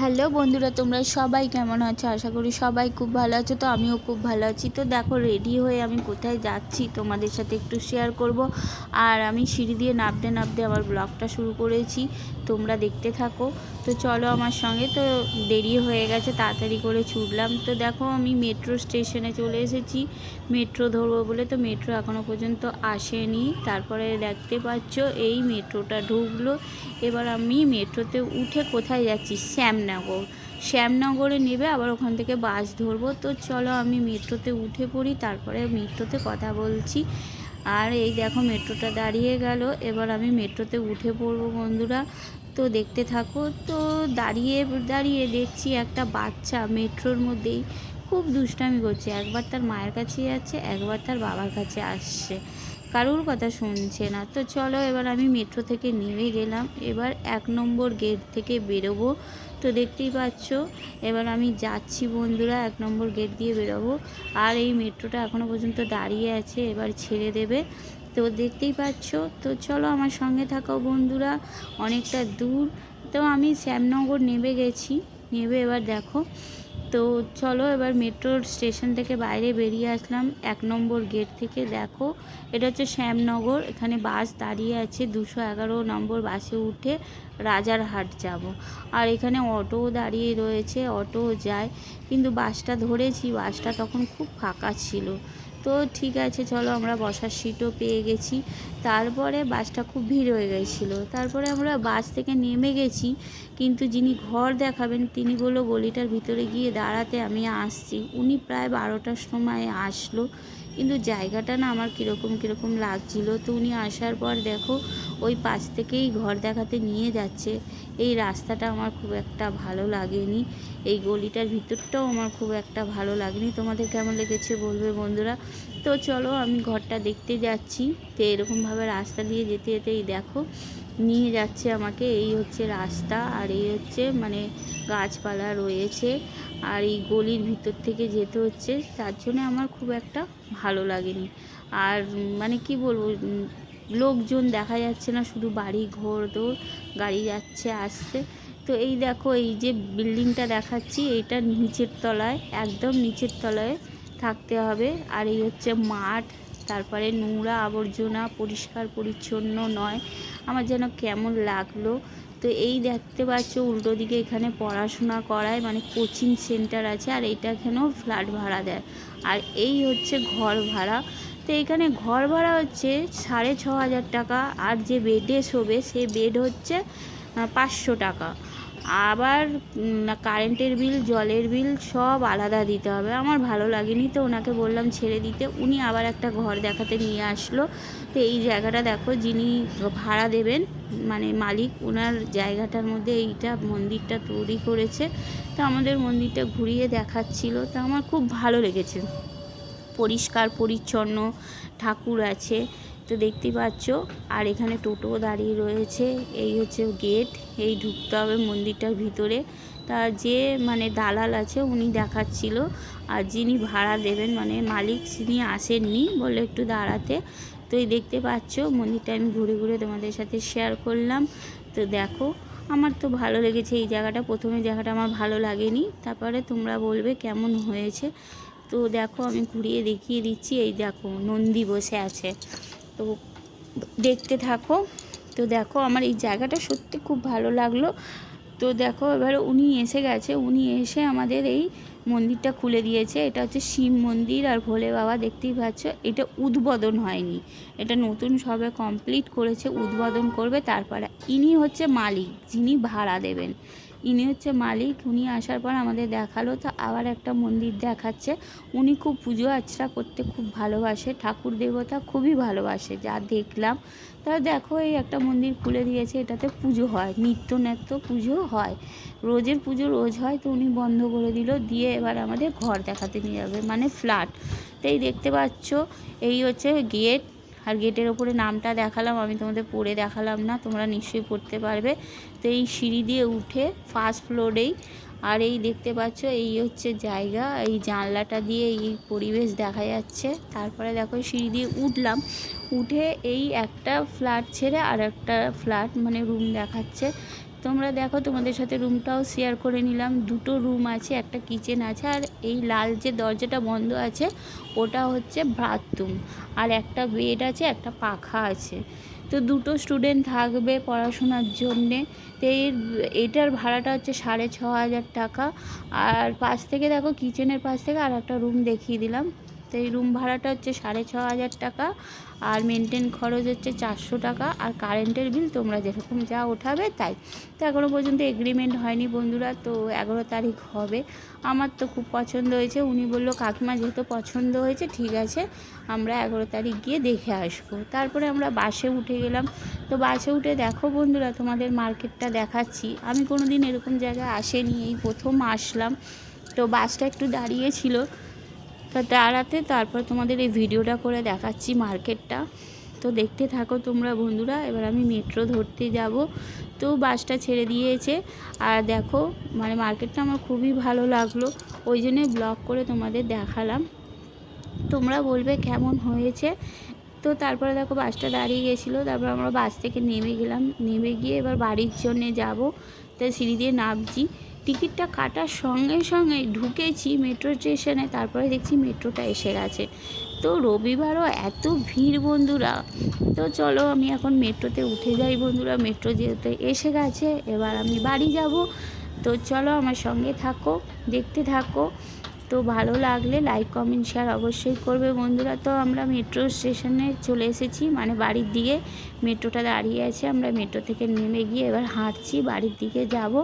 Hello বন্ধুরা, তোমরা সবাই কেমন আছো? আশা করি সবাই খুব ভালো আছো, তো আমিও খুব ভালো আছি। তো দেখো রেডি হয়ে আমি কোথায় যাচ্ছি তোমাদের সাথে একটু শেয়ার করব। আর আমি সিঁড়ি দিয়ে নামতে নামতে আমার ব্লগটা শুরু করেছি, তোমরা দেখতে থাকো। তো চলো আমার সঙ্গে, তো দেরি হয়ে গেছে, তাড়াতাড়ি করে ছুটলাম। তো দেখো, আমি মেট্রো স্টেশনে চলে এসেছি। মেট্রো ধরবো বলে তো মেট্রো এখনও পর্যন্ত আসেনি। তারপরে দেখতে পাচ্ছ, এই মেট্রোটা ঢুকলো। এবার আমি মেট্রোতে উঠে কোথায় যাচ্ছি শ্যামনগর। শ্যামনগরে নেবে, আবার ওখান থেকে বাস ধরবো। তো চলো আমি মেট্রোতে উঠে পড়ি, তারপরে মেট্রোতে কথা বলছি। আর এই দেখো মেট্রোটা দাঁড়িয়ে গেল। এবার আমি মেট্রোতে উঠে পড়ব বন্ধুরা। তো দেখতে থাকো, তো দাঁড়িয়ে দাঁড়িয়ে দেখছি একটা বাচ্চা মেট্রোর মধ্যেই খুব দুষ্টামি করছে। একবার তার মায়ের কাছে যাচ্ছে, একবার তার বাবার কাছে আসছে। কারুর কথা শুনছে না। তো চলো এবার আমি মেট্রো থেকে নেমে গেলাম। এবার এক নম্বর গেট থেকে বেরোবো। তো দেখতেই পাচ্ছ, এবার আমি যাচ্ছি বন্ধুরা, এক নম্বর গেট দিয়ে বেরোবো। আর এই মেট্রোটা এখনও পর্যন্ত দাঁড়িয়ে আছে, এবার ছেড়ে দেবে। তো দেখতেই পাচ্ছ, তো চলো আমার সঙ্গে থাকাও বন্ধুরা, অনেকটা দূর। তো আমি শ্যামনগর নেমে গেছি। নেবে এবার দেখো তো চলো এবার মেট্রোর স্টেশন থেকে বাইরে বেরিয়ে আসলাম। এক নম্বর গেট থেকে, দেখো, এটা হচ্ছে শ্যামনগর। এখানে বাস দাঁড়িয়ে আছে দুশো এগারো নম্বর বাসে উঠে রাজারহাট যাব। আর এখানে অটোও দাঁড়িয়ে রয়েছে অটোও যায়। কিন্তু বাসটা ধরেছি বাসটা তখন খুব ফাঁকা ছিল। তো ঠিক আছে, চলো আমরা বসার সিটও পেয়ে গেছি। তারপরে বাসটা খুব ভিড় হয়ে গেছিল। তারপরে আমরা বাস থেকে নেমে গেছি, কিন্তু যিনি ঘর দেখাবেন, তিনি বলল, গলিটার ভিতরে গিয়ে দাঁড়াতে আমি আসছি। উনি প্রায় বারোটার সময় আসলো। কিন্তু জায়গাটা না আমার কীরকম কীরকম লাগছিল। তো উনি আসার পর দেখো, ওই পাশ থেকেই ঘর দেখাতে নিয়ে যাচ্ছে। এই রাস্তাটা আমার খুব একটা ভালো লাগেনি। এই গলিটার ভিতরটাও আমার খুব একটা ভালো লাগেনি। তোমাদের কেমন লেগেছে বলবে বন্ধুরা? তো চলো আমি ঘরটা দেখতে যাচ্ছি। তো এরকমভাবে রাস্তা দিয়ে যেতে যেতে এই দেখো নিয়ে যাচ্ছে আমাকে। এই হচ্ছে রাস্তা আর এই হচ্ছে মানে গাছপালা রয়েছে আর এই গলির ভিতর থেকে যেতে হচ্ছে। তার জন্য আমার খুব একটা ভালো লাগেনি। আর মানে কি বলব, লোকজন দেখা যাচ্ছে না, শুধু বাড়ি ঘর দৌড় গাড়ি যাচ্ছে, আসছে। তো এই দেখো, এই যে বিল্ডিংটা দেখাচ্ছি, এইটা নিচের তলায়, একদম নিচের তলায় থাকতে হবে। আর এই হচ্ছে মাঠ। তারপরে নোংরা আবর্জনা পরিষ্কার পরিচ্ছন্ন নয়। আমার যেন কেমন লাগল। তো এই দেখতে পাচ্ছ উল্টো দিকে এখানে পড়াশোনা করায় মানে কোচিং সেন্টার আছে আর এটা এখানেও ফ্ল্যাট ভাড়া দেয়। আর এই হচ্ছে ঘর ভাড়া। তো এখানে ঘর ভাড়া হচ্ছে সাড়ে ছ হাজার টাকা আর যে বেডে শোবে সে বেড হচ্ছে পাঁচশো টাকা। আবার কারেন্টের বিল, জলের বিল সব আলাদা দিতে হবে। আমার ভালো লাগেনি তো ওনাকে বললাম ছেড়ে দিতে। উনি আবার একটা ঘর দেখাতে নিয়ে আসলো। তো এই জায়গাটা দেখো, যিনি ভাড়া দেবেন মানে মালিক ওনার জায়গাটার মধ্যে এইটা মন্দিরটা তৈরি করেছে। তো আমাদের মন্দিরটা ঘুরিয়ে দেখাচ্ছিল। তো আমার খুব ভালো লেগেছে। পরিষ্কার, পরিচ্ছন্ন ঠাকুর আছে। তো দেখতেই পাচ্ছ, আর এখানে টোটো দাঁড়িয়ে রয়েছে, এই হচ্ছে গেট, এই ঢুকতে হবে মন্দিরটার ভিতরে। তা যে মানে দালাল আছে উনি দেখাচ্ছিল, আর যিনি ভাড়া দেবেন মানে মালিক তিনি আসেননি বলে একটু দাঁড়াতে। তো এই দেখতে পাচ্ছ, মন্দিরটা আমি ঘুরে ঘুরে তোমাদের সাথে শেয়ার করলাম। তো দেখো, আমার তো ভালো লেগেছে এই জায়গাটা, প্রথমে জায়গাটা আমার ভালো লাগেনি, তারপরে তোমরা বলবে কেমন হয়েছে। তো দেখো, আমি ঘুরিয়ে দেখিয়ে দিচ্ছি, এই দেখো নন্দী বসে আছে। তো দেখতে থাকো। তো দেখো আমার এই জায়গাটা সত্যি খুব ভালো লাগল। তো দেখো এবার উনি এসে গেছে। উনি এসে আমাদের এই মন্দিরটা খুলে দিয়েছে। এটা হচ্ছে শিব মন্দির আর ভোলে বাবা দেখতেই পাচ্ছ, এটা উদ্বোধন হয়নি। এটা নতুন সবে কমপ্লিট করেছে, উদ্বোধন করবে। তারপরে ইনি হচ্ছে মালিক, যিনি ভাড়া দেবেন। ইনি হচ্ছে মালিক, উনি আসার পর আমাদের দেখাল, তো আবার একটা মন্দির দেখাচ্ছে। উনি খুব পুজো আর্চা করতে খুব ভালোবাসে, ঠাকুর দেবতা খুবই ভালোবাসে, যা দেখলাম। তা দেখো, এই একটা মন্দির খুলে দিয়েছে, এটাতে পুজো হয়, নিত্য নৃত্য পুজো হয়। রোজের পুজো রোজ হয়, তো উনি বন্ধ করে দিল, দিয়ে এবার আমাদের ঘর দেখাতে নিয়ে যাবে মানে ফ্ল্যাট। তো এই দেখতে পাচ্ছ, এই হচ্ছে গেট আর গেটের ওপরে নামটা দেখালাম, আমি তোমাদের পড়ে দেখালাম না, তোমরা নিশ্চয়ই পড়তে পারবে। তো এই সিঁড়ি দিয়ে উঠে ফার্স্ট ফ্লোরেই আর এই দেখতে পাচ্ছ, এই হচ্ছে জায়গা, এই জানলাটা দিয়ে এই পরিবেশ দেখা যাচ্ছে। তারপরে দেখো সিঁড়ি দিয়ে উঠলাম, উঠে এই একটা ফ্ল্যাট ছেড়ে আর একটা ফ্ল্যাট মানে রুম দেখাচ্ছে। তোমরা দেখো, তোমাদের সাথে রুমটাও শেয়ার করে নিলাম। দুটো রুম আছে, একটা কিচেন আছে, আর এই লাল যে দরজাটা বন্ধ আছে, ওটা হচ্ছে বাথরুম আর একটা বেড আছে, একটা পাখা আছে। তো দুটো স্টুডেন্ট থাকবে পড়াশোনার জন্যে। তো এর, এটার ভাড়াটা হচ্ছে সাড়ে ছ হাজার টাকা। আর পাশ থেকে দেখো কিচেনের পাশ থেকে আর একটা রুম দেখিয়ে দিলাম। তো এই রুম ভাড়াটা হচ্ছে সাড়ে ছ হাজার টাকা, আর মেনটেন খরচ হচ্ছে চারশো টাকা, আর কারেন্টের বিল তোমরা যেরকম যা ওঠাবে তাই। তো এখনও পর্যন্ত এগ্রিমেন্ট হয়নি বন্ধুরা, তো এগারো তারিখ হবে। আমার তো খুব পছন্দ হয়েছে, উনি বলল, কাকিমা যেহেতু পছন্দ হয়েছে, ঠিক আছে, আমরা এগারো তারিখ গিয়ে দেখে আসব। তারপরে আমরা বাসে উঠে গেলাম। তো বাসে উঠে দেখো বন্ধুরা, তোমাদের মার্কেটটা দেখাচ্ছি। আমি কোনো দিন এরকম জায়গায় আসেনি, এই প্রথম আসলাম। তো বাসটা একটু দাঁড়িয়েছিল তা দাঁড়াতে, তারপর তোমাদের এই ভিডিওটা করে দেখাচ্ছি মার্কেটটা। তো দেখতে থাকো তোমরা বন্ধুরা, এবার আমি মেট্রো ধরতে যাব। তো বাসটা ছেড়ে দিয়েছে। আর দেখো মানে মার্কেটটা আমার খুবই ভালো লাগল, ওই জন্যে ব্লগ করে তোমাদের দেখালাম। তোমরা বলবে কেমন হয়েছে? তো তারপরে দেখো বাসটা দাঁড়িয়ে গেছিল, তারপর আমরা বাস থেকে নেমে গেলাম। নেমে গিয়ে এবার বাড়ির জন্যে যাব। তো সিঁড়ি দিয়ে নামছি। টিকিটটা কাটার সঙ্গে সঙ্গে ঢুকেছি মেট্রো স্টেশনে, তারপরে দেখছি মেট্রোটা এসে গেছে। তো রবিবারও এত ভিড় বন্ধুরা। তো চলো আমি এখন মেট্রোতে উঠে যাই বন্ধুরা। মেট্রো যেহেতু এসে গেছে, এবার আমি বাড়ি যাব। তো চলো আমার সঙ্গে থাকো, দেখতে থাকো। তো ভালো লাগলে লাইক কমেন্ট শেয়ার অবশ্যই করবে বন্ধুরা। তো আমরা মেট্রো স্টেশনে চলে এসেছি মানে বাড়ির দিকে। মেট্রোটা দাঁড়িয়ে আছে, আমরা মেট্রো থেকে নেমে গিয়ে এবার হাঁটছি, বাড়ির দিকে যাব।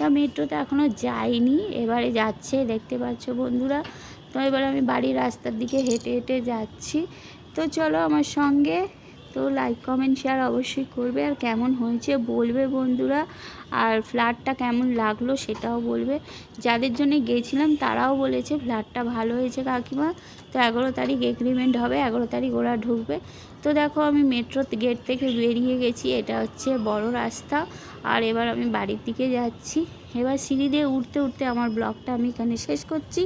তা মেট্রোতে এখনও যাইনি এবারে যাচ্ছে, দেখতে পাচ্ছ বন্ধুরা। তো এবার আমি বাড়ির রাস্তার দিকে হেঁটে হেঁটে যাচ্ছি। তো চলো আমার সঙ্গে, তো লাইক কমেন্ট শেয়ার অবশ্যই করবে আর কেমন হয়েছে বলবে বন্ধুরা। আর ফ্ল্যাটটা কেমন লাগল সেটাও বলবে। যাদের জন্য গেছিলাম তারাও বলেছে ফ্ল্যাটটা ভালো হয়েছে কাকিমা। তো এগারো তারিখ এগ্রিমেন্ট হবে, এগারো তারিখ ওরা ঢুকবে। তো দেখো আমি মেট্রো গেট থেকে বেরিয়ে গেছি, এটা হচ্ছে বড় রাস্তা। আর এবার আমি বাড়ির দিকে যাচ্ছি। এবার সিঁড়ি দিয়ে উঠতে উঠতে আমার ব্লগটা আমি এখানে শেষ করছি।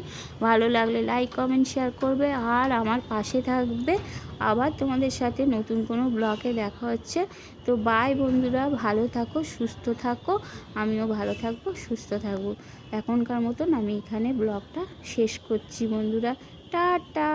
ভালো লাগলে লাইক কমেন্ট শেয়ার করবে। আর আমার পাশে থাকবে আবার তোমাদের সাথে নতুন কোনো ব্লগে দেখা হচ্ছে। তো বাই বন্ধুরা, ভালো থাকো, সুস্থ থাকো। আমিও ভালো থাকব, সুস্থ থাকব। এখনকার মতন আমি এখানে ব্লগটা শেষ করছি বন্ধুরা। টাটা!